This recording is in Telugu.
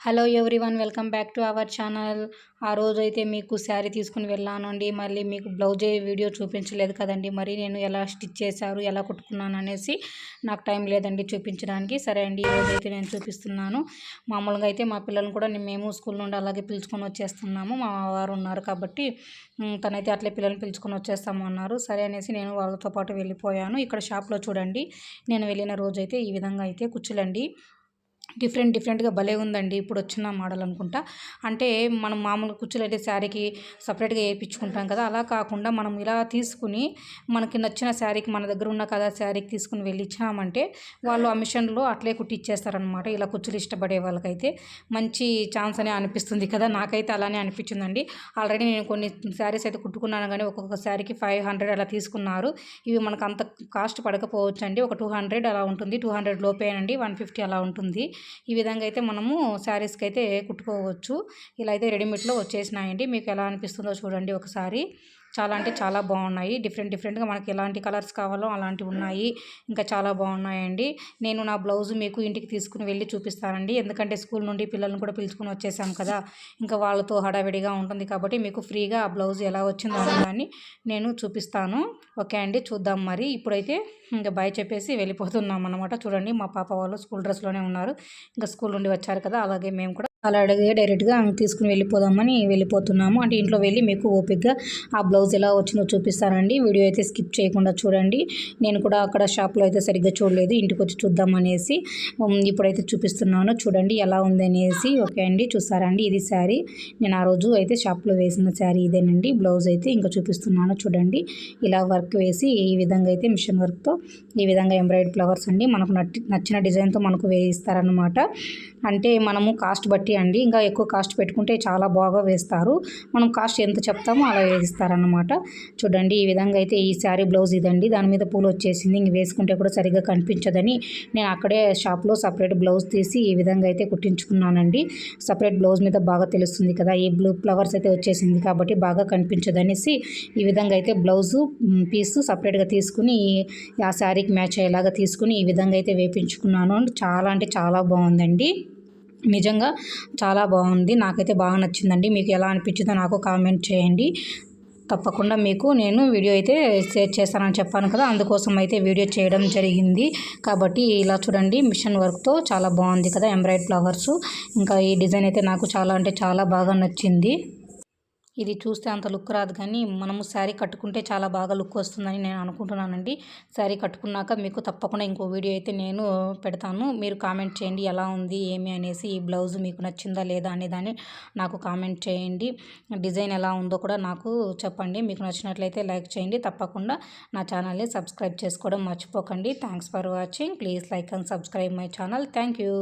Hello everyone welcome back to our channel. ఆ రోజు అయితే మీకు శారీ తీసుకుని వెళ్ళానండి. మళ్ళీ మీకు బ్లౌజ్ వీడియో చూపించలేదు కదండి. మరి నేను ఎలా స్టిచ్ చేశారు ఎలా కుట్టుకున్నాను అనేసి నాకు టైం లేదండి చూపించడానికి. సరే అండి ఈరోజు అయితే నేను చూపిస్తున్నాను. మామూలుగా అయితే మా పిల్లల్ని కూడా మేము స్కూల్ నుండి అలాగే పిలుచుకొని వచ్చేస్తున్నాము. మా వారు ఉన్నారు కాబట్టి తనైతే అట్లే పిల్లల్ని పిలుచుకొని వచ్చేస్తాము అన్నారు. సరే అనేసి నేను వాళ్ళతో పాటు వెళ్ళిపోయాను. ఇక్కడ షాప్లో చూడండి. నేను వెళ్ళిన రోజు అయితే ఈ విధంగా అయితే కుచ్చులండి. డిఫరెంట్ డిఫరెంట్గా భలే ఉందండి ఇప్పుడు వచ్చిన మోడల్ అనుకుంటా అంటే మనం మామూలు కుర్చీలు అయితే శారీకి సపరేట్గా వేయించుకుంటాం కదా అలా కాకుండా మనం ఇలా తీసుకుని మనకి నచ్చిన శారీకి మన దగ్గర ఉన్న కదా శారీకి తీసుకుని వెళ్ళి ఇచ్చినామంటే వాళ్ళు ఆ మిషన్లో అట్లే కుట్టిచ్చేస్తారనమాట ఇలా కుర్చీలు ఇష్టపడే వాళ్ళకైతే మంచి ఛాన్స్ అనే అనిపిస్తుంది కదా నాకైతే అలానే అనిపించిందండి ఆల్రెడీ నేను కొన్ని శారీస్ అయితే కుట్టుకున్నాను కానీ ఒక్కొక్క శారీకి ఫైవ్ హండ్రెడ్ అలా తీసుకున్నారు. ఇవి మనకు అంత కాస్ట్ పడకపోవచ్చు అండి ఒక టూ హండ్రెడ్ అలా ఉంటుంది. టూ హండ్రెడ్ లోపేనండి. వన్ ఫిఫ్టీ అలా ఉంటుంది. ఈ విధంగా అయితే మనము శారీస్కి అయితే కుట్టుకోవచ్చు. ఇలా అయితే రెడీమేడ్లో వచ్చేసినాయండి. మీకు ఎలా అనిపిస్తుందో చూడండి ఒకసారి. చాలా అంటే చాలా బాగున్నాయి. డిఫరెంట్ డిఫరెంట్గా మనకి ఎలాంటి కలర్స్ కావాలో అలాంటివి ఉన్నాయి. ఇంకా చాలా బాగున్నాయండి. నేను నా బ్లౌజ్ మీకు ఇంటికి తీసుకుని వెళ్ళి చూపిస్తానండి. ఎందుకంటే స్కూల్ నుండి పిల్లల్ని కూడా పిలుచుకుని వచ్చేసాం కదా ఇంకా వాళ్ళతో హడావిడిగా ఉంటుంది కాబట్టి మీకు ఫ్రీగా ఆ బ్లౌజ్ ఎలా వచ్చిందో అని దాన్ని నేను చూపిస్తాను. ఓకే అండి చూద్దాం మరి. ఇప్పుడైతే ఇంకా బాయ్ చెప్పేసి వెళ్ళిపోతున్నాం అనమాట చూడండి మా పాప వాళ్ళు స్కూల్ డ్రెస్లోనే ఉన్నారు. ఇంకా స్కూల్ నుండి వచ్చారు కదా అలాగే మేము కూడా అలా అడిగే డైరెక్ట్గా తీసుకుని వెళ్ళిపోదామని వెళ్ళిపోతున్నాము. అంటే ఇంట్లో వెళ్ళి మీకు ఓపిక్గా ఆ బ్లౌజ్ ఎలా వచ్చిందో చూపిస్తానండి. వీడియో అయితే స్కిప్ చేయకుండా చూడండి. నేను కూడా అక్కడ షాప్లో అయితే సరిగ్గా చూడలేదు. ఇంటికి వచ్చి చూద్దాం అనేసి ఇప్పుడైతే చూపిస్తున్నాను. చూడండి ఎలా ఉంది అనేసి ఓకే అండి చూసారండి ఇది శారీ. నేను ఆ రోజు అయితే షాప్లో వేసిన శారీ ఇదేనండి. బ్లౌజ్ అయితే ఇంకా చూపిస్తున్నాను చూడండి. ఇలా వర్క్ వేసి ఈ విధంగా అయితే మిషన్ వర్క్తో ఈ విధంగా ఎంబ్రాయిడ్ ఫ్లవర్స్ అండి. మనకు నచ్చిన డిజైన్తో మనకు వేయిస్తారనమాట అంటే మనము కాస్ట్ బట్టి అండి ఇంకా ఎక్కువ కాస్ట్ పెట్టుకుంటే చాలా బాగా వేస్తారు. మనం కాస్ట్ ఎంత చెప్తామో అలా వేస్తారనమాట చూడండి ఈ విధంగా అయితే ఈ శారీ బ్లౌజ్ ఇదండి. దాని మీద పూలు వచ్చేసింది. ఇంక వేసుకుంటే కూడా సరిగ్గా కనిపించదని నేను అక్కడే షాప్లో సపరేట్ బ్లౌజ్ తీసి ఈ విధంగా అయితే కుట్టించుకున్నానండి. సపరేట్ బ్లౌజ్ మీద బాగా తెలుస్తుంది కదా ఈ బ్లూ ఫ్లవర్స్ అయితే వచ్చేసింది కాబట్టి బాగా కనిపించదనేసి ఈ విధంగా అయితే బ్లౌజు పీసు సపరేట్గా తీసుకుని ఆ శారీకి మ్యాచ్ అయ్యేలాగా తీసుకుని ఈ విధంగా అయితే వేపించుకున్నాను. చాలా అంటే చాలా బాగుందండి. నిజంగా చాలా బాగుంది. నాకైతే బాగా నచ్చిందండి. మీకు ఎలా అనిపించిందో నాకు కామెంట్ చేయండి. తప్పకుండా మీకు నేను వీడియో అయితే షేర్ చేస్తానని చెప్పాను కదా అందుకోసం అయితే వీడియో చేయడం జరిగింది. కాబట్టి ఇలా చూడండి మిషన్ వర్క్తో చాలా బాగుంది కదా ఎంబ్రాయిడ్ ఫ్లవర్స్. ఇంకా ఈ డిజైన్ అయితే నాకు చాలా అంటే చాలా బాగా నచ్చింది. ఇది చూస్తే అంత లుక్ రాదు కానీ మనము శారీ కట్టుకుంటే చాలా బాగా లుక్ వస్తుందని నేను అనుకుంటున్నానండి. శారీ కట్టుకున్నాక మీకు తప్పకుండా ఇంకో వీడియో అయితే నేను పెడతాను. మీరు కామెంట్ చేయండి ఎలా ఉంది ఏమి అనేసి ఈ బ్లౌజ్ మీకు నచ్చిందా లేదా అనే దాన్ని నాకు కామెంట్ చేయండి. డిజైన్ ఎలా ఉందో కూడా నాకు చెప్పండి. మీకు నచ్చినట్లయితే లైక్ చేయండి. తప్పకుండా నా ఛానల్ని సబ్స్క్రైబ్ చేసుకోవడం మర్చిపోకండి. Thanks for watching. Please like and subscribe my channel. Thank you.